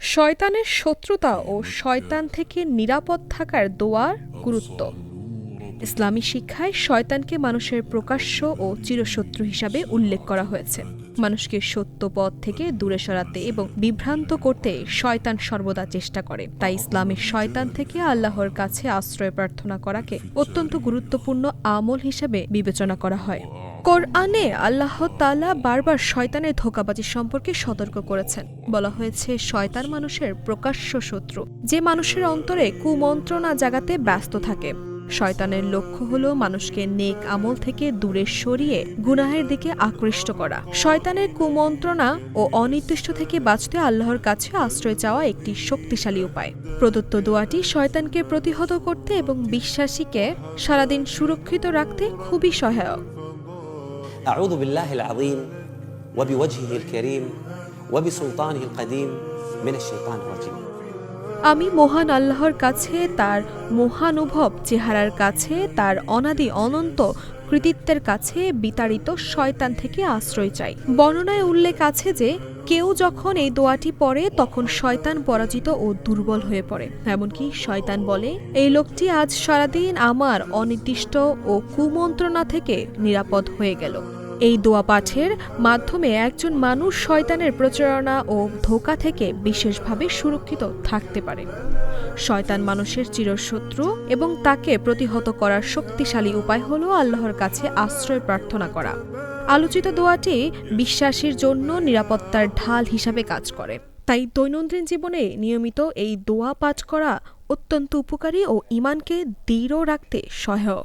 শয়তানের শত্রুতা ও শয়তান থেকে নিরাপদ থাকার দোয়ার গুরুত্ব। ইসলামী শিক্ষায় শয়তানকে মানুষের প্রকাশ্য ও চিরশত্রু হিসাবে উল্লেখ করা হয়েছে। মানুষকে সত্য পথ থেকে দূরে সরাতে এবং বিভ্রান্ত করতে শয়তান সর্বদা চেষ্টা করে। তাই ইসলামের শয়তান থেকে আল্লাহর কাছে আশ্রয় প্রার্থনা করাকে অত্যন্ত গুরুত্বপূর্ণ আমল হিসেবে বিবেচনা করা হয়। কোরআনে আল্লাহ তাআলা বারবার শয়তানের ধোকাবাজি সম্পর্কে সতর্ক করেছেন। বলা হয়েছে, শয়তান মানুষের প্রকাশ্য শত্রু, যে মানুষের অন্তরে কুমন্ত্রণা জাগাতে ব্যস্ত থাকে। শয়তানের লক্ষ্য হল মানুষকে নেক আমল থেকে দূরে সরিয়ে গুনাহের দিকে আকৃষ্ট করা শয়তানের কুমন্ত্রণা ও অনির্দিষ্ট থেকে বাঁচতে আল্লাহর কাছে আশ্রয় চাওয়া একটি শক্তিশালী উপায় প্রদত্ত দোয়াটি শয়তানকে প্রতিহত করতে এবং বিশ্বাসীকে সারাদিন সুরক্ষিত রাখতে খুবই সহায়ক أعوذ بالله العظيم وبوجهه الكريم وبسلطانه القديم من الشيطان الرجيم আমি মহান আল্লাহর কাছে, তার মহানুভব চেহারার কাছে, তার অনাদি অনন্ত কৃতিত্বের কাছে বিতাড়িত শয়তান থেকে আশ্রয় চাই। বর্ণনায় উল্লেখ আছে যে, কেউ যখন এই দোয়াটি পড়ে, তখন শয়তান পরাজিত ও দুর্বল হয়ে পড়ে। এমনকি শয়তান বলে, এই লোকটি আজ সারাদিন আমার অনির্দিষ্ট ও কুমন্ত্রণা থেকে নিরাপদ হয়ে গেল। এই দোয়া পাঠের মাধ্যমে একজন মানুষ শয়তানের প্রচারণা ও ধোকা থেকে বিশেষভাবে সুরক্ষিত থাকতে পারে। শয়তান মানুষের চিরশত্রু এবং তাকে প্রতিহত করার শক্তিশালী উপায় হল আল্লাহর কাছে আশ্রয় প্রার্থনা করা। আলোচিত দোয়াটি বিশ্বাসীর জন্য নিরাপত্তার ঢাল হিসাবে কাজ করে। তাই দৈনন্দিন জীবনে নিয়মিত এই দোয়া পাঠ করা অত্যন্ত উপকারী ও ইমানকে দৃঢ় রাখতে সহায়ক।